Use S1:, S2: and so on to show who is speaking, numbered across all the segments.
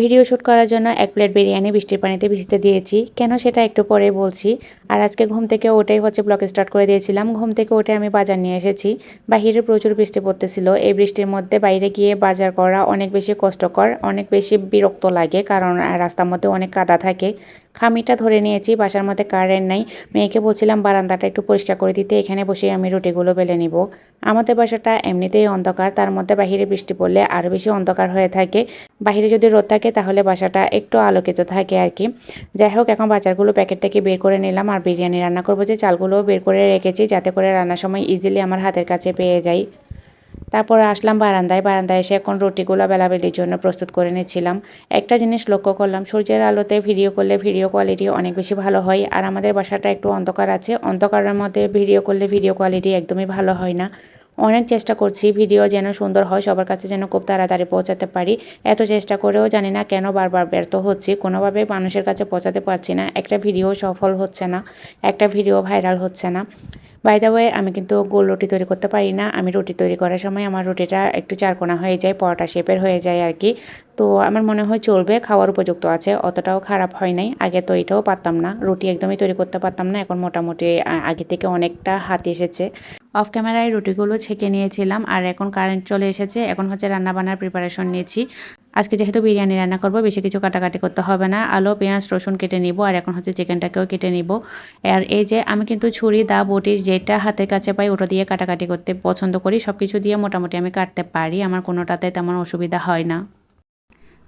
S1: Video shoot করার জন্য এক প্লেট বিরিয়ানি বৃষ্টির পানিতে ভিজতে দিয়েছি। কেন সেটা একটু পরে বলছি। আর আজকে ঘুম থেকে ওটাই হচ্ছে ব্লগ স্টার্ট করে দিয়েছিলাম। ঘুম থেকে ওটে আমি বাজার নিয়ে এসেছি। বাহিরে প্রচুর বৃষ্টি পড়তেছিল। এই বৃষ্টির মধ্যে বাইরে গিয়ে বাজার করা অনেক বেশি কষ্টকর, অনেক বেশি বিরক্ত লাগে কারণ রাস্তার মধ্যে অনেক কাদা থাকে। খামিটা ধরে নিয়েছি, বাসার মধ্যে কারেন্ট নাই। মেয়েকে বলছিলাম, বারান্দাটা একটু পরিষ্কার করে দিতে, এখানে বসে আমি রুটিগুলো বেলে নিব। আমাদের বাসাটা এমনিতেই অন্ধকার, তার মধ্যে বাহিরে বৃষ্টি পড়লে আরও বেশি অন্ধকার হয়ে থাকে। বাহিরে যদি রোদ থাকে, তাহলে বাসাটা একটু আলোকিত থাকে আর কি। যাই হোক, এখন বাজারগুলো প্যাকেট থেকে বের করে নিলাম আর বিরিয়ানি রান্না করব যে চালগুলোও বের করে রেখেছি, যাতে করে রান্নার সময় ইজিলি আমার হাতের কাছে পেয়ে যাই। তারপরে আসলাম বারান্দায়। বারান্দায় এসে এখন রুটিগুলো বেলাবেলির জন্য প্রস্তুত করে নিচ্ছিলাম। একটা জিনিস লক্ষ্য করলাম, সূর্যের আলোতে ভিডিও করলে ভিডিও কোয়ালিটি অনেক বেশি ভালো হয় আর আমাদের বাসাটা একটু অন্ধকার আছে। অন্ধকারের মধ্যে ভিডিও করলে ভিডিও কোয়ালিটি একদমই ভালো হয় না। অনেক চেষ্টা করছি ভিডিও যেন সুন্দর হয়, সবার কাছে যেন খুব তাড়াতাড়ি পৌঁছাতে পারি। এত চেষ্টা করেও জানি না কেন বারবার ব্যর্থ হচ্ছি। কোনোভাবে মানুষের কাছে পৌঁছাতে পারছি না। একটা ভিডিও সফল হচ্ছে না, একটা ভিডিও ভাইরাল হচ্ছে না। বাই দ্য ওয়ে আমি কিন্তু গোল রুটি তৈরি করতে পারি না। আমি রুটি তৈরি করার সময় আমার রুটিটা একটু চারকোনা হয়ে যায়, পরোটা শেপের হয়ে যায় আর কি। তো আমার মনে হয় চলবে, খাওয়ার উপযুক্ত আছে। অতটাও খারাপ হয় নাই। আগে তো এটাও পারতাম না। রুটি একদমই তৈরি করতে পারতাম না। এখন মোটামুটি আগে থেকে অনেকটা হাত এসেছে। অফ ক্যামেরায় রুটিগুলো ছেঁকে নিয়েছিলাম। আর এখন কারেন্ট চলে এসেছে। এখন হচ্ছে রান্না বান্নার প্রিপারেশন নিয়েছি। আজকে যেহেতু বিরিয়ানি রান্না করব, বেশি কিছু কাটাকাটি করতে হবে না। আলু, পেঁয়াজ, রসুন কেটে নিব, আর এখন হচ্ছে চিকেনটাকেও কেটে নিব। আর এই যে আমি কিন্তু ছুরি, দা, বটি যেটা হাতের কাছে পাই ওটা দিয়ে কাটাকাটি করতে পছন্দ করি। সব কিছু দিয়ে মোটামুটি আমি কাটতে পারি, আমার কোনোটাতে তেমন অসুবিধা হয় না।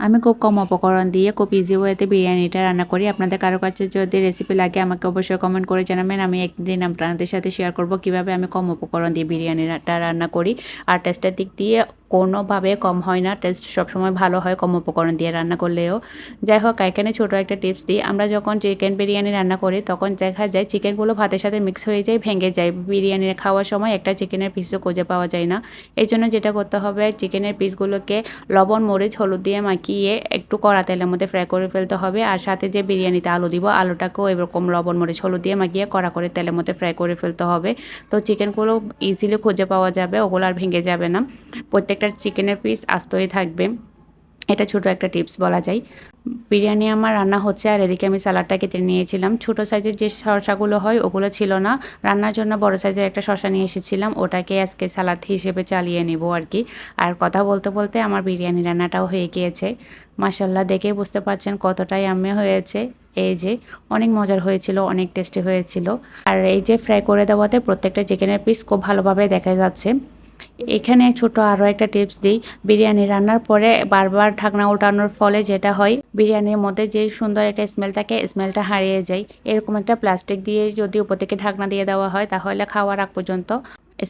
S1: আমি খুব কম উপকরণ দিয়ে, খুব ইজি ওয়েতে বিরিয়ানিটা রান্না করি। আপনাদের কারও কাছে যদি রেসিপি লাগে, আমাকে অবশ্যই কমেন্ট করে জানাবেন। আমি একদিন আপনাদের সাথে শেয়ার করব কীভাবে আমি কম উপকরণ দিয়ে বিরিয়ানিটা রান্না করি। আর টেস্টের দিক দিয়ে কোনোভাবে কম হয় না টেস্ট সবসময় ভালো হয় কম উপকরণ দিয়ে রান্না করলেও। যাই হোক, এখানে ছোটো একটা টিপস দিই। আমরা যখন চিকেন বিরিয়ানি রান্না করি, তখন দেখা যায় চিকেনগুলো ভাতের সাথে মিক্স হয়ে যায়, ভেঙে যায়। বিরিয়ানি খাওয়ার সময় একটা চিকেনের পিসও খুঁজে পাওয়া যায় না। এই জন্য যেটা করতে হবে চিকেনের পিসগুলোকে লবণ, মরিচ, হলুদ দিয়ে মাখিয়ে একটু কড়া তেলের মধ্যে ফ্রাই করে ফেলতে হবে। আর সাথে যে বিরিয়ানিতে আলু দিব, আলুটাকেও এরকম লবণ, মরিচ, হলুদ দিয়ে মাখিয়ে কড়া করে তেলের মধ্যে ফ্রাই করে ফেলতে হবে। তো চিকেনগুলো ইজিলি খুঁজে পাওয়া যাবে, ওগুলো আর ভেঙে যাবে না। প্রত্যেক প্রত্যেকটা চিকেনের পিস আস্তই থাকবে। এটা ছোট একটা টিপস বলা যায়। বিরিয়ানি আমার রান্না হচ্ছে আর এদিকে আমি সালাডটা কেটে নিয়েছিলাম। ছোট সাইজের যে শসাগুলো হয়, ওগুলো ছিল না। রান্নার জন্য বড় সাইজের একটা শসা নিয়ে এসেছিলাম। ওটাকে আজকে সালাদ হিসেবে চালিয়ে নেব আর কি আর কথা বলতে বলতে আমার বিরিয়ানি রান্নাটাও হয়ে গিয়েছে। মাসাল্লাহ দেখে বুঝতে পারছেন কতটাই আমি হয়েছে। এই যে, অনেক মজার হয়েছিল, অনেক টেস্টি হয়েছিল। আর এই যে ফ্রাই করে দেওয়াতে প্রত্যেকটা চিকেনের পিস খুব ভালোভাবে দেখা যাচ্ছে। এখানে ছোট আরও একটা টিপস দিই। বিরিয়ানি রান্নার পরে বারবার ঢাকনা উল্টানোর ফলে যেটা হয়, বিরিয়ানির মধ্যে যে সুন্দর একটা স্মেল থাকে স্মেলটা হারিয়ে যায়। এরকম একটা প্লাস্টিক দিয়ে যদি উপর থেকে ঢাকনা দিয়ে দেওয়া হয়, তাহলে খাওয়ার আগ পর্যন্ত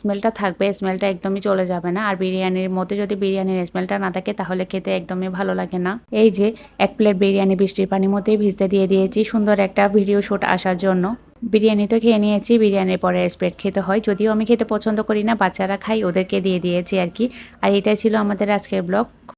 S1: স্মেলটা থাকবে স্মেলটা একদমই চলে যাবে না। আর বিরিয়ানির মধ্যে যদি বিরিয়ানির স্মেলটা না থাকে, তাহলে খেতে একদমই ভালো লাগে না। এই যে, এক প্লেট বিরিয়ানি বৃষ্টির পানির মধ্যেই ভিজতে দিয়ে দিয়েছি সুন্দর একটা ভিডিও শ্যুট আসার জন্য। বিরিয়ানি তো খেয়ে নিয়েছি, বিরিয়ানির পরে স্প্রেড খেতে হয়। যদিও আমি খেতে পছন্দ করি না, বাচ্চারা খাই ওদেরকে দিয়ে দিয়েছি আর কি। আর এটাই ছিল আমাদের আজকের ব্লগ